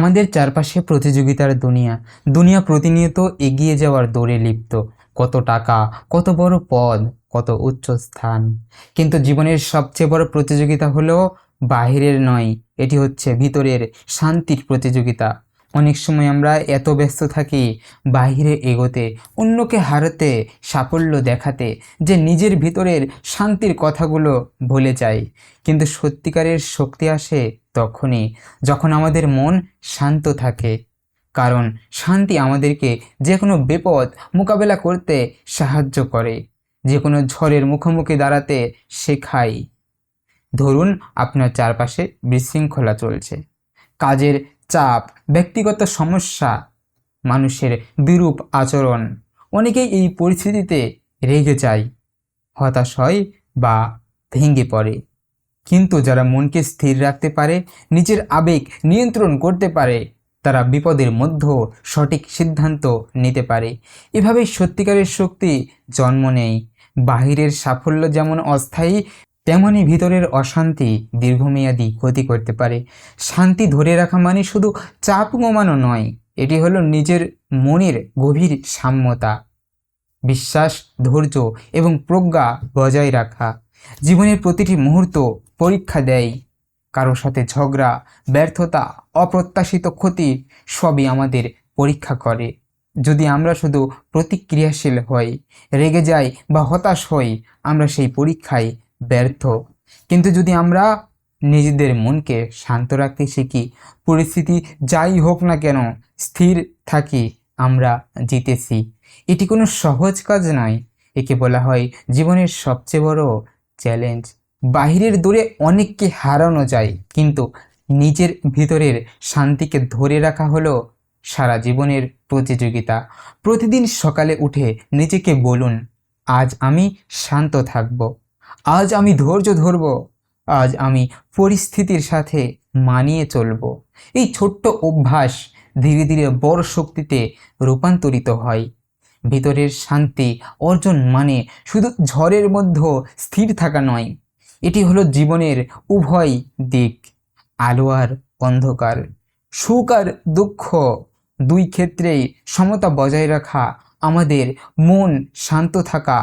আমাদের চারপাশে প্রতিযোগিতার দুনিয়া। দুনিয়া প্রতিনিয়ত এগিয়ে যাওয়ার দৌড়ে লিপ্ত। কত টাকা, কত বড় পদ, কত উচ্চ স্থান। কিন্তু জীবনের সবচেয়ে বড় প্রতিযোগিতা হলো বাহিরের নয়, এটি হচ্ছে ভিতরের শান্তির প্রতিযোগিতা। অনেক সময় আমরা এত ব্যস্ত থাকি বাহিরে এগোতে, অন্যকে হারাতে, সাফল্য দেখাতে, যে নিজের ভিতরের শান্তির কথাগুলো ভুলে যাই। কিন্তু সত্যিকারের শক্তি আসে তখনই যখন আমাদের মন শান্ত থাকে, কারণ শান্তি আমাদেরকে যে কোনো বিপদ মোকাবেলা করতে সাহায্য করে যে কোনো ঝড়ের মুখোমুখি দাঁড়াতে শেখায়। ধরুন, আপনার চারপাশে বিশৃঙ্খলা চলছে। কাজের চাপ, ব্যক্তিগত সমস্যা, মানুষের বিরূপ আচরণ, অনেকেই এই পরিস্থিতিতে রেগে যায়, হতাশ হয় বা ভেঙে পড়ে। কিন্তু যারা মনকে স্থির রাখতে পারে, নিজের আবেগ নিয়ন্ত্রণ করতে পারে, তারা বিপদের মধ্যেও সঠিক সিদ্ধান্ত নিতে পারে। এভাবেই সত্যিকারের শক্তি জন্ম নেয়। বাহিরের সাফল্য যেমন অস্থায়ী তেমনই ভিতরের অশান্তি দীর্ঘমেয়াদী ক্ষতি করতে পারে। শান্তি ধরে রাখা মানে শুধু চাপ কমানো নয়, এটি হলো নিজের মনের গভীর সাম্যতা। বিশ্বাস, ধৈর্য এবং প্রজ্ঞা বজায় রাখা। জীবনের প্রতিটি মুহূর্ত পরীক্ষা দেয়। কারোর সাথে ঝগড়া, ব্যর্থতা, অপ্রত্যাশিত ক্ষতি সবই আমাদের পরীক্ষা করে। যদি আমরা শুধু প্রতিক্রিয়াশীল হই, রেগে যাই বা হতাশ হই, আমরা সেই পরীক্ষায় ব্যর্থ। কিন্তু যদি আমরা নিজেদের মনকে শান্ত রাখতে শিখি, পরিস্থিতি যাই হোক না কেন, স্থির থাকি, আমরা জিতেছি। এটি কোনো সহজ কাজ নয়। একে বলা হয় জীবনের সবচেয়ে বড় চ্যালেঞ্জ। বাহিরের দূরে অনেককে হারানো যায়, কিন্তু নিজের ভিতরের শান্তিকে ধরে রাখা হলো সারা জীবনের প্রতিযোগিতা। প্রতিদিন সকালে উঠে নিজেকে বলুন, আজ আমি শান্ত থাকব, আজ আমি ধৈর্য ধরব, আজ আমি পরিস্থিতির সাথে মানিয়ে চলব। এই ছোট্ট অভ্যাস ধীরে ধীরে বড় শক্তিতে রূপান্তরিত হয়। ভিতরের শান্তি অর্জন মানে শুধু ঝড়ের মধ্যে স্থির থাকা নয় এটি হলো জীবনের উভয় দিক, আলো আর অন্ধকার। সুখ আর দুঃখ দুই ক্ষেত্রেই সমতা বজায় রাখা, আমাদের মন শান্ত থাকা।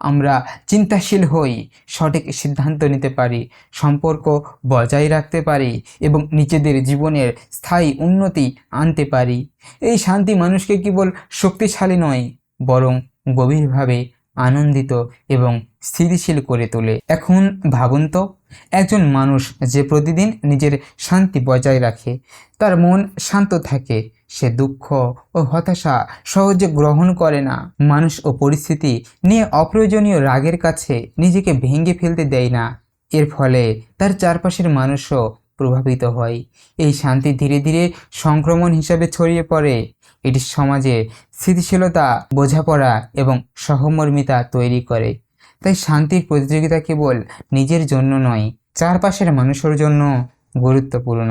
আমরা চিন্তাশীল হই, সঠিক সিদ্ধান্ত নিতে পারি, সম্পর্ক বজায় রাখতে পারি এবং নিজেদের জীবনের স্থায়ী উন্নতি আনতে পারি। এই শান্তি মানুষকে কেবল শক্তিশালী নয়, বরং গভীরভাবে আনন্দিত এবং স্থিতিশীল করে তোলে। এখন ভাবুন তো, একজন মানুষ যে প্রতিদিন নিজের শান্তি বজায় রাখে, তার মন শান্ত থাকে, সে দুঃখ ও হতাশা সহজে গ্রহণ করে না। মানুষ ও পরিস্থিতি নিয়ে অপ্রয়োজনীয় রাগের কাছে নিজেকে ভেঙে ফেলতে দেয় না। এর ফলে তার চারপাশের মানুষও প্রভাবিত হয়। এই শান্তি ধীরে ধীরে সংক্রমণ হিসাবে ছড়িয়ে পড়ে। এটি সমাজে স্থিতিশীলতা, বোঝাপড়া এবং সহমর্মিতা তৈরি করে। তাই শান্তির প্রতিযোগিতা কেবল নিজের জন্য নয় চারপাশের মানুষের জন্য গুরুত্বপূর্ণ।